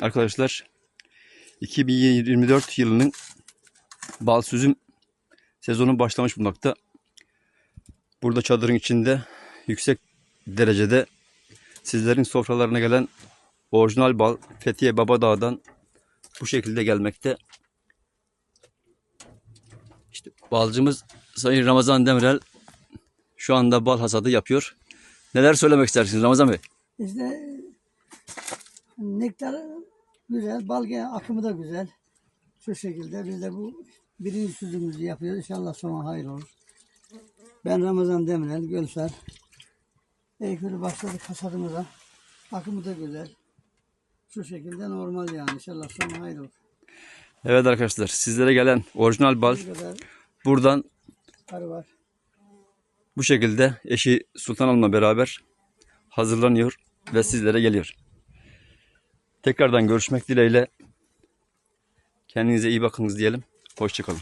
arkadaşlar 2024 yılının bal süzüm sezonu başlamış bulunmakta. Burada çadırın içinde yüksek derecede sizlerin sofralarına gelen orijinal bal Fethiye Babadağ'dan bu şekilde gelmekte. İşte balcımız Sayın Ramazan Demirel şu anda bal hasadı yapıyor. Neler söylemek istersiniz Ramazan Bey? Nektar güzel, bal gene akımı da güzel. Şu şekilde biz de bu birinci süzümüzü yapıyoruz. İnşallah sonu hayır olur. Ben Ramazan Demirel, Gölsar. Eykülü başladık hasadımıza. Akımı da güzel. Şu şekilde normal yani. İnşallah sonu hayır olur. Evet arkadaşlar sizlere gelen orijinal bal buradan var. bu şekilde eşi Sultan Hanım'la beraber hazırlanıyor ve sizlere geliyor. Tekrardan görüşmek dileğiyle kendinize iyi bakınız diyelim. Hoşçakalın.